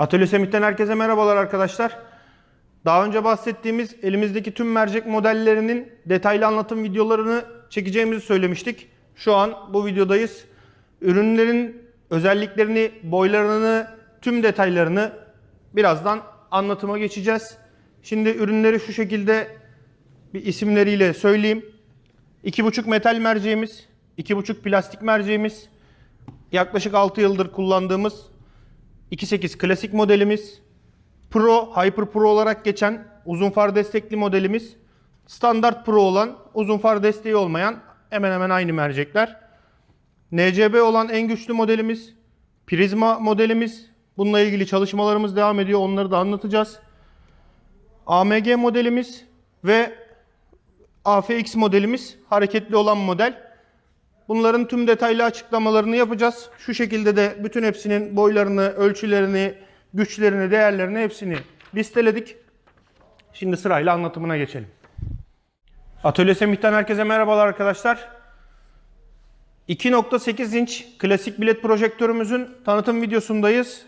Atölye Semih'ten herkese merhabalar arkadaşlar. Daha önce bahsettiğimiz elimizdeki tüm mercek modellerinin detaylı anlatım videolarını çekeceğimizi söylemiştik. Şu an bu videodayız. Ürünlerin özelliklerini, boylarını, tüm detaylarını birazdan anlatıma geçeceğiz. Şimdi ürünleri şu şekilde bir isimleriyle söyleyeyim. 2,5 metal merceğimiz, 2,5 plastik merceğimiz, yaklaşık 6 yıldır kullandığımız 2.8 klasik modelimiz, Pro, Hyper Pro olarak geçen uzun far destekli modelimiz, standart Pro olan uzun far desteği olmayan hemen hemen aynı mercekler. NCB olan en güçlü modelimiz, Prisma modelimiz. Bununla ilgili çalışmalarımız devam ediyor. Onları da anlatacağız. AMG modelimiz ve AFX modelimiz hareketli olan model. Bunların tüm detaylı açıklamalarını yapacağız. Şu şekilde de bütün hepsinin boylarını, ölçülerini, güçlerini, değerlerini hepsini listeledik. Şimdi sırayla anlatımına geçelim. Atölye Semih'ten herkese merhabalar arkadaşlar. 2.8 inç klasik bilet projektörümüzün tanıtım videosundayız.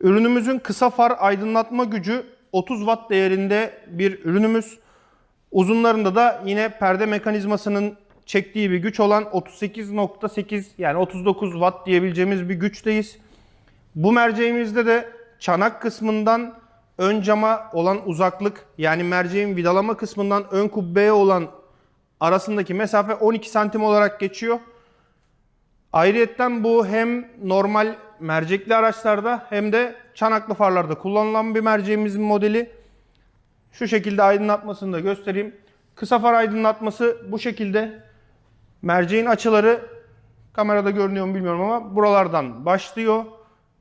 Ürünümüzün kısa far aydınlatma gücü 30 watt değerinde bir ürünümüz. Uzunlarında da yine perde mekanizmasının çektiği bir güç olan 38.8 yani 39 watt diyebileceğimiz bir güçteyiz. Bu merceğimizde de çanak kısmından ön cama olan uzaklık yani merceğin vidalama kısmından ön kubbeye olan arasındaki mesafe 12 santim olarak geçiyor. Ayrıyetten bu hem normal mercekli araçlarda hem de çanaklı farlarda kullanılan bir merceğimizin modeli. Şu şekilde aydınlatmasını da göstereyim. Kısa far aydınlatması bu şekilde. Merceğin açıları kamerada görünüyor mu bilmiyorum ama buralardan başlıyor.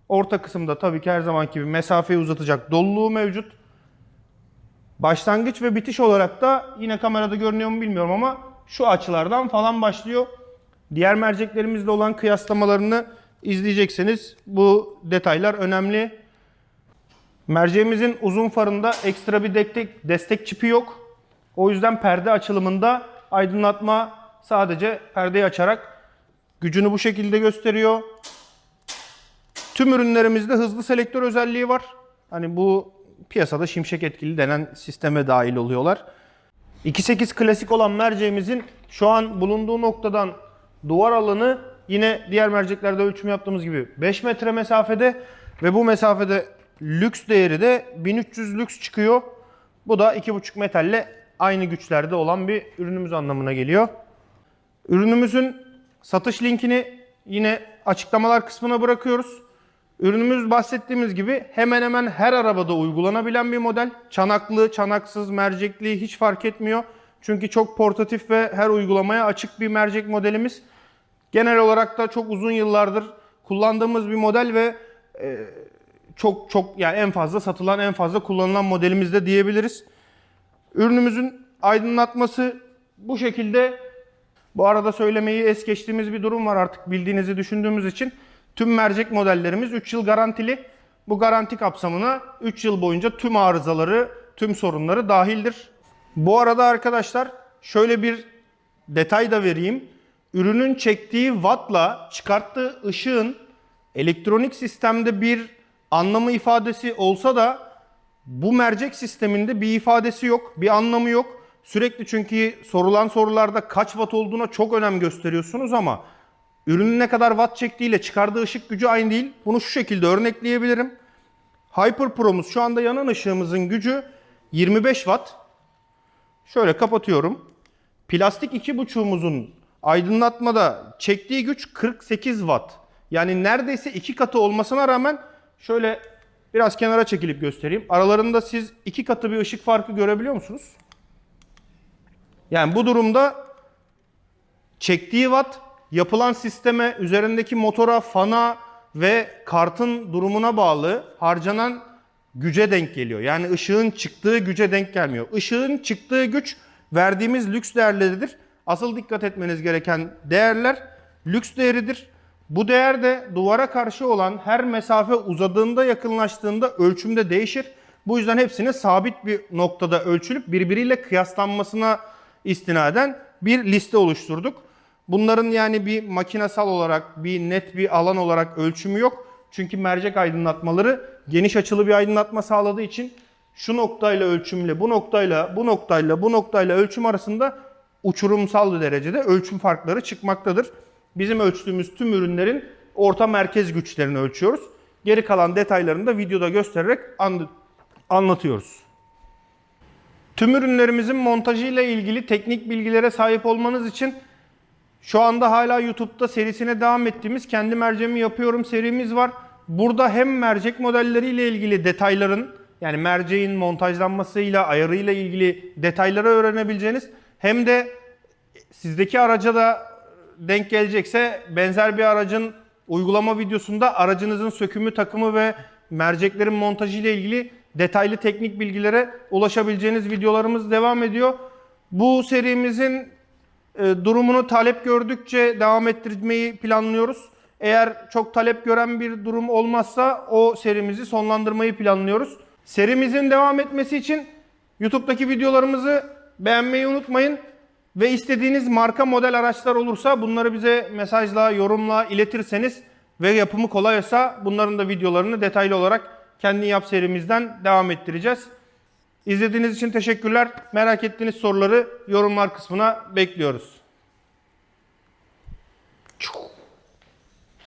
Orta kısımda tabii ki her zamanki gibi mesafeyi uzatacak doluluğu mevcut. Başlangıç ve bitiş olarak da yine kamerada görünüyor mu bilmiyorum ama şu açılardan falan başlıyor. Diğer merceklerimizle olan kıyaslamalarını izleyecekseniz bu detaylar önemli. Merceğimizin uzun farında ekstra bir destek, destek çipi yok. O yüzden perde açılımında aydınlatma sadece perdeyi açarak gücünü bu şekilde gösteriyor. Tüm ürünlerimizde hızlı selektör özelliği var. Hani bu piyasada şimşek etkili denen sisteme dahil oluyorlar. 2.8 klasik olan merceğimizin şu an bulunduğu noktadan duvar alanı yine diğer merceklerde ölçüm yaptığımız gibi 5 metre mesafede ve bu mesafede lüks değeri de 1300 lüks çıkıyor. Bu da 2.5 metalle aynı güçlerde olan bir ürünümüz anlamına geliyor. Ürünümüzün satış linkini yine açıklamalar kısmına bırakıyoruz. Ürünümüz bahsettiğimiz gibi hemen hemen her arabada uygulanabilen bir model. Çanaklı, çanaksız, mercekli hiç fark etmiyor. Çünkü çok portatif ve her uygulamaya açık bir mercek modelimiz. Genel olarak da çok uzun yıllardır kullandığımız bir model ve e, çok çok yani en fazla satılan, en fazla kullanılan modelimiz de diyebiliriz. Ürünümüzün aydınlatması bu şekilde. Bu arada söylemeyi es geçtiğimiz bir durum var artık bildiğinizi düşündüğümüz için. Tüm mercek modellerimiz 3 yıl garantili. Bu garanti kapsamına 3 yıl boyunca tüm arızaları, tüm sorunları dahildir. Bu arada arkadaşlar şöyle bir detay da vereyim. Ürünün çektiği wattla çıkarttığı ışığın elektronik sistemde bir anlamı ifadesi olsa da bu mercek sisteminde bir ifadesi yok, bir anlamı yok. Sürekli çünkü sorulan sorularda kaç watt olduğuna çok önem gösteriyorsunuz ama ürünün ne kadar watt çektiğiyle çıkardığı ışık gücü aynı değil. Bunu şu şekilde örnekleyebilirim. Hyper Pro'muz şu anda yanan ışığımızın gücü 25 watt. Şöyle kapatıyorum. Plastik 2.5'umuzun aydınlatmada çektiği güç 48 watt. Yani neredeyse iki katı olmasına rağmen şöyle biraz kenara çekilip göstereyim. Aralarında siz iki katı bir ışık farkı görebiliyor musunuz? Yani bu durumda çektiği watt yapılan sisteme, üzerindeki motora, fana ve kartın durumuna bağlı harcanan güce denk geliyor. Yani ışığın çıktığı güce denk gelmiyor. Işığın çıktığı güç verdiğimiz lüks değerleridir. Asıl dikkat etmeniz gereken değerler lüks değeridir. Bu değer de duvara karşı olan her mesafe uzadığında yakınlaştığında ölçümde değişir. Bu yüzden hepsini sabit bir noktada ölçülüp birbiriyle kıyaslanmasına istinaden bir liste oluşturduk. Bunların yani bir makinesel olarak, bir net bir alan olarak ölçümü yok. Çünkü mercek aydınlatmaları geniş açılı bir aydınlatma sağladığı için şu noktayla ölçümle, bu noktayla, bu noktayla, bu noktayla ölçüm arasında uçurumsal derecede ölçüm farkları çıkmaktadır. Bizim ölçtüğümüz tüm ürünlerin orta merkez güçlerini ölçüyoruz. Geri kalan detaylarını da videoda göstererek anlatıyoruz. Tüm ürünlerimizin montajıyla ilgili teknik bilgilere sahip olmanız için şu anda hala YouTube'da serisine devam ettiğimiz kendi merceğimi yapıyorum serimiz var. Burada hem mercek modelleriyle ilgili detayların yani merceğin montajlanmasıyla, ayarıyla ilgili detayları öğrenebileceğiniz hem de sizdeki araca da denk gelecekse benzer bir aracın uygulama videosunda aracınızın sökümü, takımı ve merceklerin montajı ile ilgili detaylı teknik bilgilere ulaşabileceğiniz videolarımız devam ediyor. Bu serimizin e, durumunu talep gördükçe devam ettirmeyi planlıyoruz. Eğer çok talep gören bir durum olmazsa o serimizi sonlandırmayı planlıyoruz. Serimizin devam etmesi için YouTube'daki videolarımızı beğenmeyi unutmayın. Ve istediğiniz marka model araçlar olursa bunları bize mesajla, yorumla iletirseniz ve yapımı kolaysa bunların da videolarını detaylı olarak kendi yap serimizden devam ettireceğiz. İzlediğiniz için teşekkürler. Merak ettiğiniz soruları yorumlar kısmına bekliyoruz.